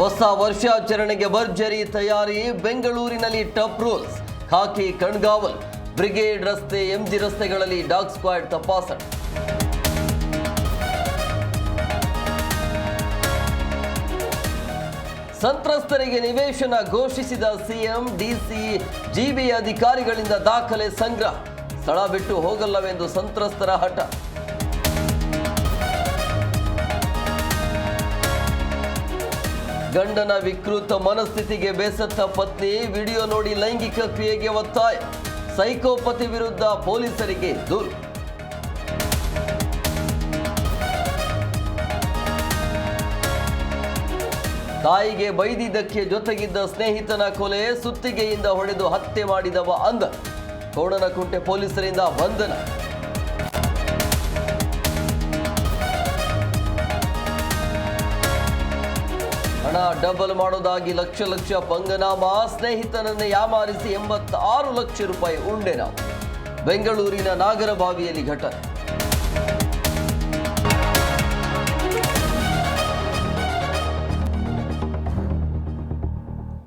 ಹೊಸ ವರ್ಷಾಚರಣೆಗೆ ಭರ್ಜರಿ ತಯಾರಿ, ಬೆಂಗಳೂರಿನಲ್ಲಿ ಟಫ್ ರೂಲ್ಸ್, ಖಾಕಿ ಕಣ್ಗಾವಲ್, ಬ್ರಿಗೇಡ್ ರಸ್ತೆ, ಎಂಜಿ ರಸ್ತೆಗಳಲ್ಲಿ ಡಾಗ್ ಸ್ಕ್ವಾಡ್ ತಪಾಸಣೆ. ಸಂತ್ರಸ್ತರಿಗೆ ನಿವೇಶನ ಘೋಷಿಸಿದ ಸಿಎಂ, ಡಿಸಿ ಜಿಬಿ ಅಧಿಕಾರಿಗಳಿಂದ ದಾಖಲೆ ಸಂಗ್ರಹ. ಸ್ಥಳ ಬಿಟ್ಟು ಹೋಗಲ್ಲವೆಂದು ಸಂತ್ರಸ್ತರ ಹಠ. ಗಂಡನ ವಿಕೃತ ಮನಸ್ಥಿತಿಗೆ ಬೇಸತ್ತ ಪತ್ನಿ ವಿಡಿಯೋ ನೋಡಿ ಲೈಂಗಿಕ ಕ್ರಿಯೆಗೆ ಒತ್ತಾಯ. ಸೈಕೋಪತಿ ವಿರುದ್ಧ ಪೊಲೀಸರಿಗೆ ದೂರು. ತಾಯಿಗೆ ಬೈದಿದ್ದಕ್ಕೆ ಜೊತೆಗಿದ್ದ ಸ್ನೇಹಿತನ ಕೊಲೆ ಸುತ್ತಿಗೆಯಿಂದ ಹೊಡೆದು ಹತ್ಯೆ ಮಾಡಿದವ ಅಂದ. ಕೋಣನಕುಂಟೆ ಪೊಲೀಸರಿಂದ ಬಂಧನ. ಹಣ ಡಬಲ್ ಮಾಡೋದಾಗಿ ಲಕ್ಷ ಲಕ್ಷ ಪಂಗನಾಮ ಸ್ನೇಹಿತನನ್ನು ಯಾಮಾರಿಸಿ ಎಂಬತ್ತಾರು ಲಕ್ಷ ರೂಪಾಯಿ ಉಂಡೆನ ಬೆಂಗಳೂರಿನ ನಾಗರಬಾವಿಯಲ್ಲಿ ಘಟನೆ.